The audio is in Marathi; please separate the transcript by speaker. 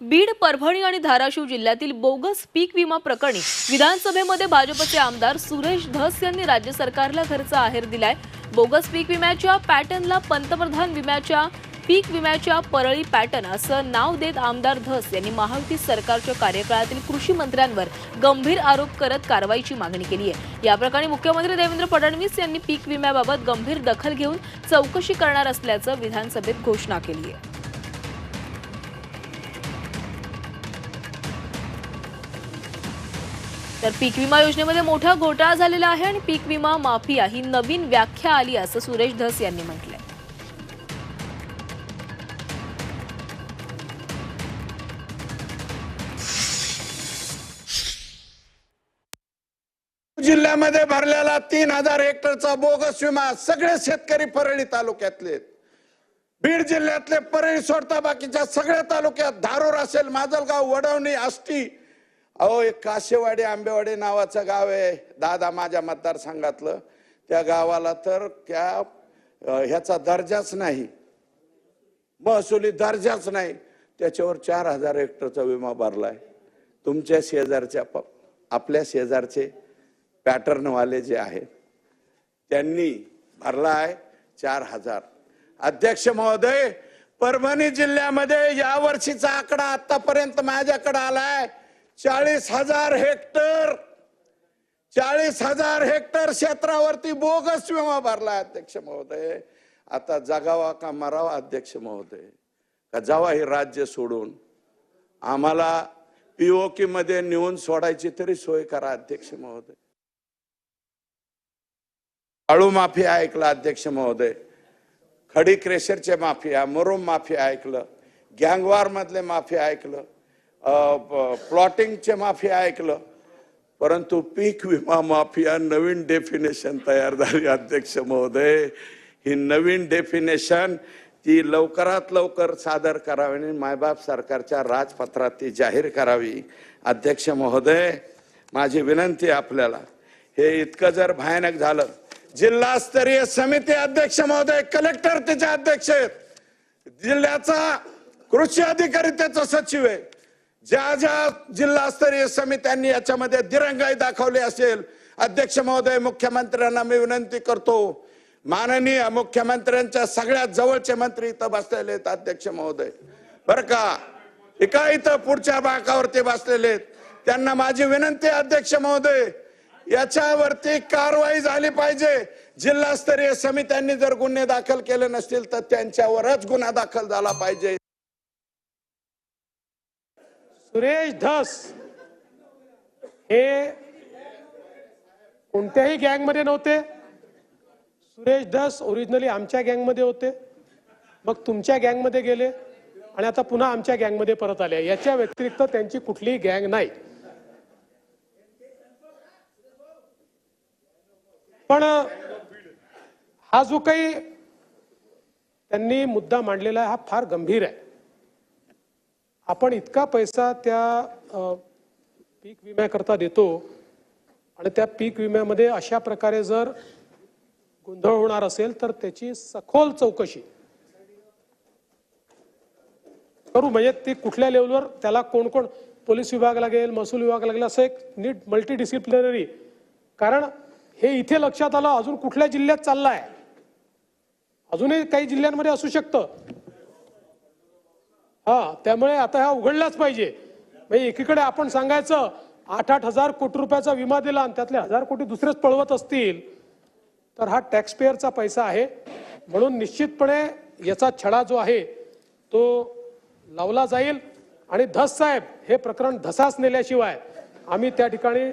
Speaker 1: बीड परभणी आणि धाराशिव जिल्ह्यातील बोगस पीक विमा प्रकरणी विधानसभेमध्ये भाजपचे आमदार सुरेश धस यांनी राज्य सरकारला घरचा आहेर दिलाय. बोगस पीक विम्याच्या पॅटर्नला पंतप्रधान विम्याच्या पीक विम्याच्या परळी पॅटर्न असं नाव देत आमदार धस यांनी महायुती सरकारच्या कार्यकाळातील कृषी मंत्र्यांवर गंभीर आरोप करत कारवाईची मागणी केली आहे. या प्रकरणी मुख्यमंत्री देवेंद्र फडणवीस यांनी पीक विम्याबाबत गंभीर दखल घेऊन चौकशी करणार असल्याचं विधानसभेत घोषणा केली आहे. तर पीक विमा योजनेमध्ये मोठा घोटाळा झालेला आहे आणि पीक विमा माफिया ही नवीन व्याख्या आली असं सुरेश धस यांनी म्हटलंय.
Speaker 2: जिल्ह्यामध्ये भरलेला तीन हजार हेक्टरचा बोगस विमा सगळे शेतकरी परळी तालुक्यातले बीड जिल्ह्यातले परळी सोडता बाकीच्या सगळ्या तालुक्यात धारूर असेल माजलगाव वडवणी आष्टी अहो एक काशेवाडी आंबेवाडी नावाचं गाव आहे. दादा माझ्या मतदारसंघातलं. त्या गावाला तर त्या ह्याचा दर्जाच नाही. महसुली दर्जाच नाही. त्याच्यावर चार हजार हेक्टरचा विमा भरलाय. तुमच्या शेजारच्या प- आपल्या शेजारचे पॅटर्नवाले जे आहेत त्यांनी भरला आहे चार हजार. अध्यक्ष महोदय परभणी जिल्ह्यामध्ये या वर्षीचा आकडा आतापर्यंत माझ्याकडे आलाय. चाळीस हजार हेक्टर चाळीस हजार हेक्टर क्षेत्रावरती बोगस विमा भरला अध्यक्ष महोदय. आता जगावा का मरावा अध्यक्ष महोदय? का जावा हे राज्य सोडून? आम्हाला पीओके मध्ये नेऊन सोडायची तरी सोय करा अध्यक्ष महोदय. काळू माफिया ऐकलं अध्यक्ष महोदय. खडी क्रेशरचे माफिया मुरुम माफिया ऐकलं. गँगवार मधले माफिया ऐकलं. प्लॉटिंगचे माफिया ऐकलं परंतु पीक विमा माफिया नवीन डेफिनेशन तयार झाली अध्यक्ष महोदय. ही नवीन डेफिनेशन ती लवकरात लवकर सादर करावी आणि मायबाप सरकारच्या राजपत्रात ती जाहीर करावी. अध्यक्ष महोदय माझी विनंती आपल्याला हे इतकं जर भयानक झालं जिल्हास्तरीय समिती अध्यक्ष महोदय कलेक्टर त्याचे अध्यक्ष आहेत. जिल्ह्याचा कृषी अधिकारी त्याचा सचिव आहे. ज्या ज्या जिल्हास्तरीय समित्यांनी याच्यामध्ये दिरंगाई दाखवली असेल अध्यक्ष महोदय मुख्यमंत्र्यांना मी विनंती करतो माननीय मुख्यमंत्र्यांच्या सगळ्यात जवळचे मंत्री इथं बसलेले आहेत अध्यक्ष महोदय. बर का? एका इथं पुढच्या बाकावरती बसलेले आहेत. त्यांना माझी विनंती अध्यक्ष महोदय याच्यावरती कारवाई झाली पाहिजे. जिल्हास्तरीय समित्यांनी जर गुन्हे दाखल केले नसतील तर त्यांच्यावरच गुन्हा दाखल झाला पाहिजे.
Speaker 3: सुरेश धस हे कोणत्याही गँगमध्ये नव्हते. सुरेश धस ओरिजिनली आमच्या गँगमध्ये होते. मग तुमच्या गँगमध्ये गेले आणि आता पुन्हा आमच्या गँगमध्ये परत आले. याच्या व्यतिरिक्त त्यांची कुठलीही गँग नाही. पण हा जो काही त्यांनी मुद्दा मांडलेला आहे हा फार गंभीर आहे. आपण इतका पैसा त्या पीक विम्याकरता देतो आणि त्या पीक विम्यामध्ये अशा प्रकारे जर गोंधळ होणार असेल तर त्याची सखोल चौकशी करू. म्हणजे ते कुठल्या लेवलवर त्याला कोण कोण पोलीस विभाग लागेल महसूल विभाग लागेल असं एक नीट मल्टी डिसिप्लिनरी कारण हे इथे लक्षात आलं अजून कुठल्या जिल्ह्यात चाललाय? अजूनही काही जिल्ह्यांमध्ये असू शकतं. हा त्यामुळे आता ह्या उघडलाच पाहिजे. म्हणजे एकीकडे आपण सांगायचं आठ आठ हजार कोटी रुपयाचा विमा दिला आणि त्यातले हजार कोटी दुसरेच पळवत असतील तर हा टॅक्सपेअरचा पैसा आहे. म्हणून निश्चितपणे याचा छडा जो आहे तो लावला जाईल. आणि धस साहेब हे प्रकरण धसाच नेल्याशिवाय आम्ही त्या ठिकाणी